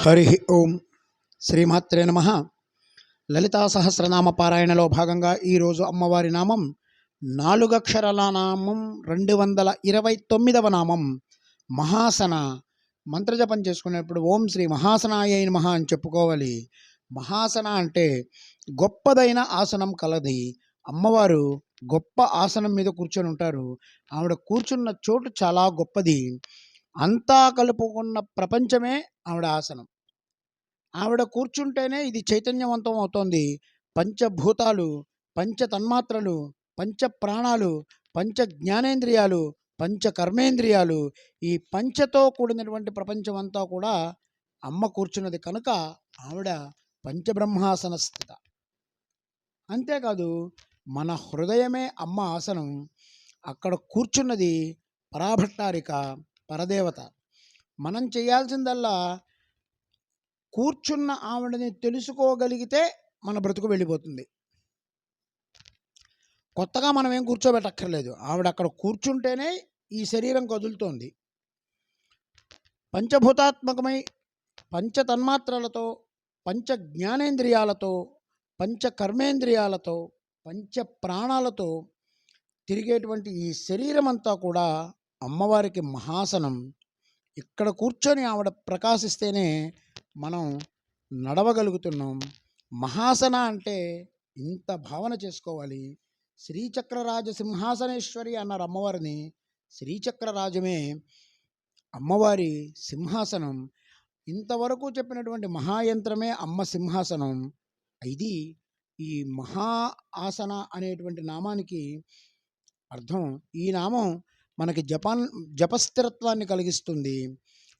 హరి ఓం శ్రీమాత్రే నమ. లలితా సహస్రనామ పారాయణలో భాగంగా ఈరోజు అమ్మవారి నామం నాలుగక్షరాల నామం రెండు వందల ఇరవై తొమ్మిదవ నామం మహాసన. మంత్రజపం చేసుకునేప్పుడు ఓం శ్రీ మహాసనాయ నమః అని చెప్పుకోవాలి. మహాసన అంటే గొప్పదైన ఆసనం కలది. అమ్మవారు గొప్ప ఆసనం మీద కూర్చొని ఉంటారు. ఆవిడ కూర్చున్న చోటు చాలా గొప్పది. అంతా కలుపుకున్న ప్రపంచమే ఆవిడ ఆసనం. ఆవిడ కూర్చుంటేనే ఇది చైతన్యవంతం అవుతోంది. పంచభూతాలు పంచ తన్మాత్రలు పంచ ప్రాణాలు పంచ జ్ఞానేంద్రియాలు పంచ కర్మేంద్రియాలు ఈ పంచతో కూడినటువంటి ప్రపంచం అంతా కూడా అమ్మ కూర్చున్నది కనుక ఆవిడ పంచబ్రహ్మాసన స్థిత. అంతేకాదు మన హృదయమే అమ్మ ఆసనం. అక్కడ కూర్చున్నది పరాభట్టారిక పరదేవత. మనం చేయాల్సిందల్లా కూర్చున్న ఆవిడని తెలుసుకోగలిగితే మన బ్రతుకు వెళ్ళిపోతుంది. కొత్తగా మనం ఏం కూర్చోబెట్టక్కర్లేదు. ఆవిడ అక్కడ కూర్చుంటేనే ఈ శరీరం కదులుతోంది. పంచభూతాత్మకమై పంచ తన్మాత్రలతో పంచ జ్ఞానేంద్రియాలతో పంచ కర్మేంద్రియాలతో పంచ ప్రాణాలతో తిరిగేటువంటి ఈ శరీరం అంతా కూడా అమ్మవారికి మహాసనం. ఇక్కడ కూర్చొని ఆవిడ ప్రకాశిస్తేనే మనం నడవగలుగుతున్నాం. మహాసన అంటే ఇంత భావన చేసుకోవాలి. శ్రీచక్రరాజ సింహాసనేశ్వరి అన్నారు అమ్మవారిని. శ్రీచక్రరాజమే అమ్మవారి సింహాసనం. ఇంతవరకు చెప్పినటువంటి మహాయంత్రమే అమ్మ సింహాసనం. ఇది ఈ మహా ఆసన అనేటువంటి నామానికి అర్థం. ఈ నామం మనకి జపాన్ జపస్థిరత్వాన్ని కలిగిస్తుంది.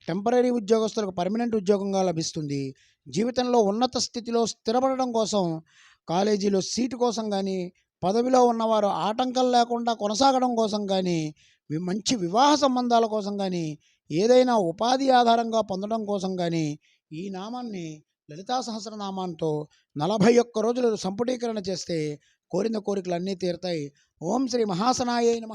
టెంపరీ ఉద్యోగస్తులకు పర్మనెంట్ ఉద్యోగంగా లభిస్తుంది. జీవితంలో ఉన్నత స్థితిలో స్థిరపడడం కోసం కాలేజీలో సీటు కోసం కానీ పదవిలో ఉన్నవారు ఆటంకం లేకుండా కొనసాగడం కోసం కానీ మంచి వివాహ సంబంధాల కోసం కానీ ఏదైనా ఉపాధి ఆధారంగా పొందడం కోసం కానీ ఈ నామాన్ని లలితా సహస్రనామాంతో నలభై ఒక్క రోజులు సంపుటీకరణ చేస్తే కోరిన కోరికలు అన్నీ తీరుతాయి. ఓం శ్రీ మహాసనాయ నమ.